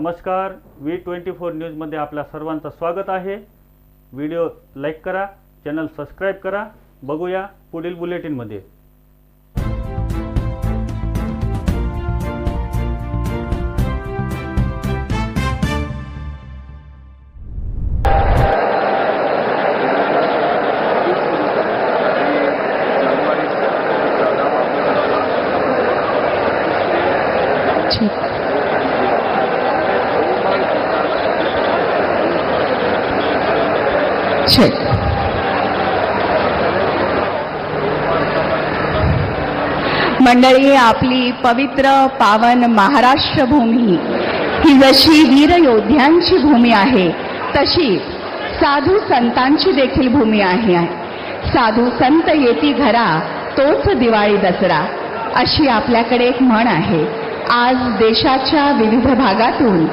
नमस्कार V twenty four न्यूजमध्ये आपल्या सर्वांचं स्वागत आहे. व्हिडिओ लाईक करा चॅनल सबस्क्राईब करा. बघूया पुढील बुलेटिनमध्ये. मंडळी आपली पवित्र पावन महाराष्ट्र भूमी ही जशी वीर योद्ध्यांची भूमी आहे तशी साधू संतांची देखील भूमी आहे. साधू संत येती घरा तोच दिवाळी दसरा अशी आपल्याकडे एक म्हण आहे. आज देशाच्या विविध भागातून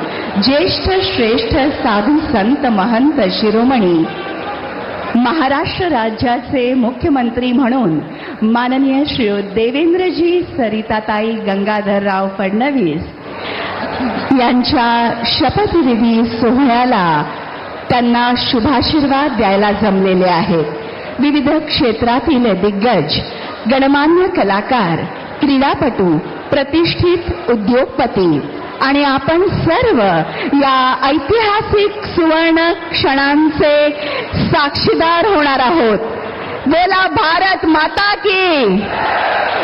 ज्येष्ठ श्रेष्ठ साधू संत महंत शिरोमणी महाराष्ट्र राज्याचे मुख्यमंत्री म्हणून माननीय श्री देवेंद्रजी सरिताताई गंगाधरराव फडणवीस यांच्या शपथविधी सोहळ्याला त्यांना शुभाशीर्वाद द्यायला जमलेले आहेत. विविध क्षेत्रातील दिग्गज गणमान्य कलाकार क्रीडापटू प्रतिष्ठित उद्योगपती आणि आपण सर्व या ऐतिहासिक सुवर्ण क्षणांचे साक्षीदार होणार आहोत. बोला भारत माता की.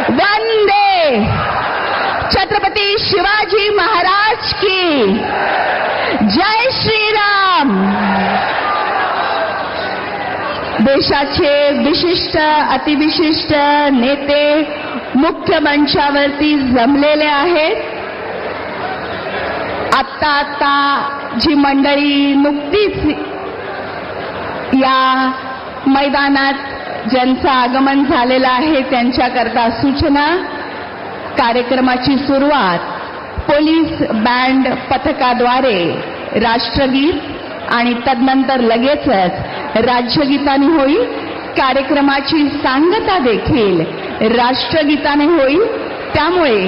वंदे. छत्रपती शिवाजी महाराज की. जय श्रीराम. देशाचे विशिष्ट अतिविशिष्ट नेते मुख्य मंचावरती जमलेले आहेत. आत्ता आत्ता जी मंडळी नुकतीच या मैदानात ज्यांचं आगमन झालेलं आहे त्यांच्याकरता सूचना कार्यक्रमाची सुरुवात पोलीस बँड पथकाद्वारे राष्ट्रगीत आणि तदनंतर लगेचच राज्यगीताने होईल. कार्यक्रमाची सांगता देखील राष्ट्रगीताने होईल. त्यामुळे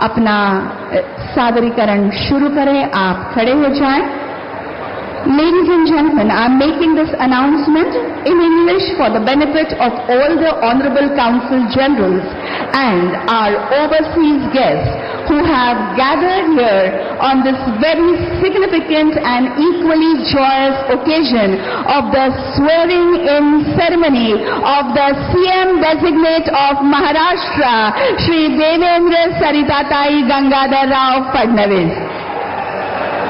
अपना सादरीकरण शुरू करें आप खड़े हो जाएं। Ladies and gentlemen, I am making this announcement in English for the benefit of all the Honorable Council Generals and our overseas guests who have gathered here on this very significant and equally joyous occasion of the swearing-in ceremony of the CM designate of Maharashtra, Shri Devendra Saritatai Gangadhar Rao Fadnavis.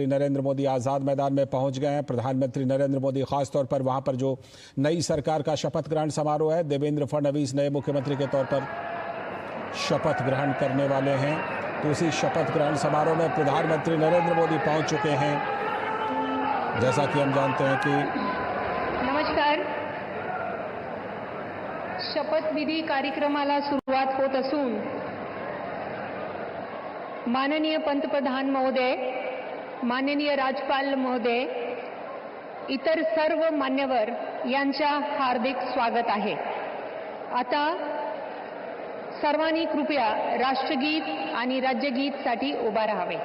प्रधानमंत्री नरेंद्र मोदी आज़ाद मैदान में पहुँच गए हैं। प्रधानमंत्री नरेंद्र मोदी खासतौर पर वहाँ पर जो नई सरकार का शपथ ग्रहण समारोह है, देवेंद्र फडणवीस नए मुख्यमंत्री के तौर पर शपथ ग्रहण करने वाले हैं। तो उसी शपथ ग्रहण समारोह में प्रधानमंत्री नरेंद्र मोदी पहुँच चुके हैं। जैसा कि हम जानते हैं कि नमस्कार। शपथविधी कार्यक्रमाला सुरुवात होत असून माननीय पंतप्रधान महोदय माननीय राज्यपाल महोदय इतर सर्व मान्यवर यांच्या हार्दिक स्वागत आहे. आता सर्वांनी कृपया राष्ट्रगीत आणि राज्यगीतसाठी उभा राहावे.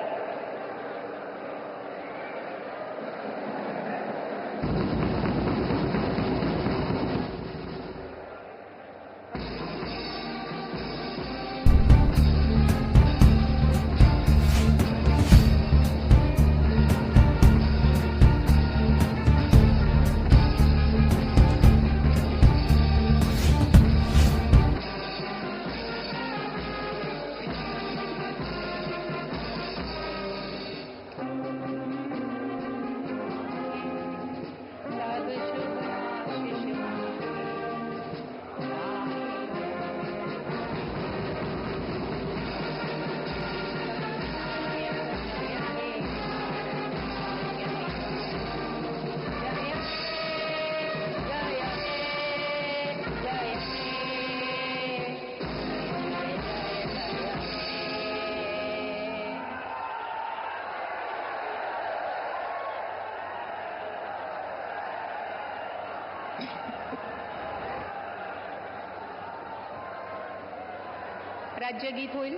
राज्यगीत होईल.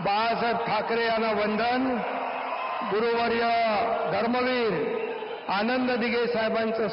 बाळासाहेब ठाकरे यांना वंदन. गुरुवर्य धर्मवीर आनंद दिघे साहेबांचं